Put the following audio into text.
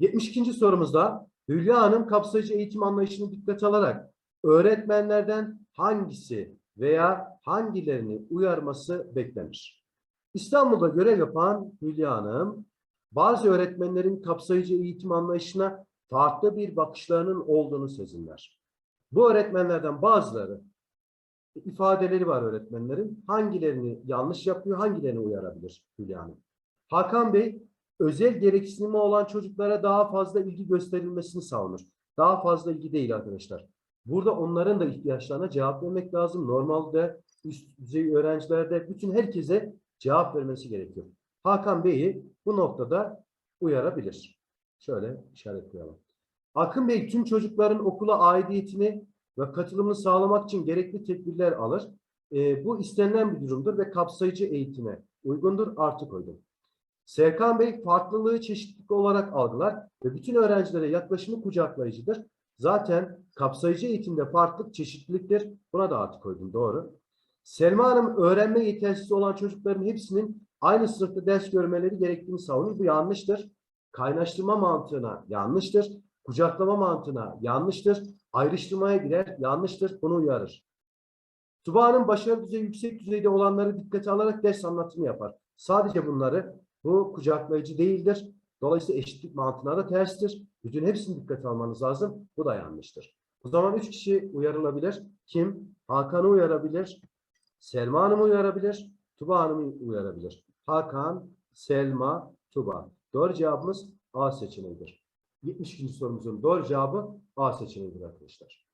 72. sorumuzda Hülya Hanım kapsayıcı eğitim anlayışını dikkate alarak öğretmenlerden hangisi veya hangilerini uyarması beklenir? İstanbul'da görev yapan Hülya Hanım, bazı öğretmenlerin kapsayıcı eğitim anlayışına farklı bir bakışlarının olduğunu sezinler. Bu öğretmenlerden bazıları ifadeleri var öğretmenlerin. Hangilerini yanlış yapıyor, hangilerini uyarabilir Hülya Hanım? Hakan Bey, özel gereksinimi olan çocuklara daha fazla ilgi gösterilmesini savunur. Daha fazla ilgi değil arkadaşlar. Burada onların da ihtiyaçlarına cevap vermek lazım. Normalde üst düzey öğrencilerde bütün herkese cevap vermesi gerekiyor. Hakan Bey'i bu noktada uyarabilir. Şöyle işaretleyelim. Akın Bey tüm çocukların okula aidiyetini ve katılımını sağlamak için gerekli tedbirler alır. Ee, bu istenilen bir durumdur ve kapsayıcı eğitime uygundur. Artı koydum. Serkan Bey farklılığı çeşitlilik olarak algılar ve bütün öğrencilere yaklaşımı kucaklayıcıdır. Zaten kapsayıcı eğitimde farklılık çeşitliliktir. Buna da artı koydum. Doğru. Selma Hanım öğrenme yetersizliği olan çocukların hepsinin aynı sınıfta ders görmeleri gerektiğini savunur. Bu yanlıştır. Kaynaştırma mantığına yanlıştır. Kucaklama mantığına yanlıştır. Ayrıştırmaya girer yanlıştır. Bunu uyarır. Tuba Hanım başarı düzeyi yüksek düzeyde olanları dikkate alarak ders anlatımı yapar. Sadece bunları bu kucaklayıcı değildir. Dolayısıyla eşitlik mantığına da terstir. Bütün hepsini dikkate almanız lazım. Bu da yanlıştır. O zaman üç kişi uyarılabilir. Kim? Hakan'ı uyarabilir. Selma Hanım'ı uyarabilir. Tuba Hanım'ı uyarabilir. Hakan, Selma, Tuba. Doğru cevabımız A seçeneğidir. 72. sorumuzun doğru cevabı A seçeneğidir arkadaşlar.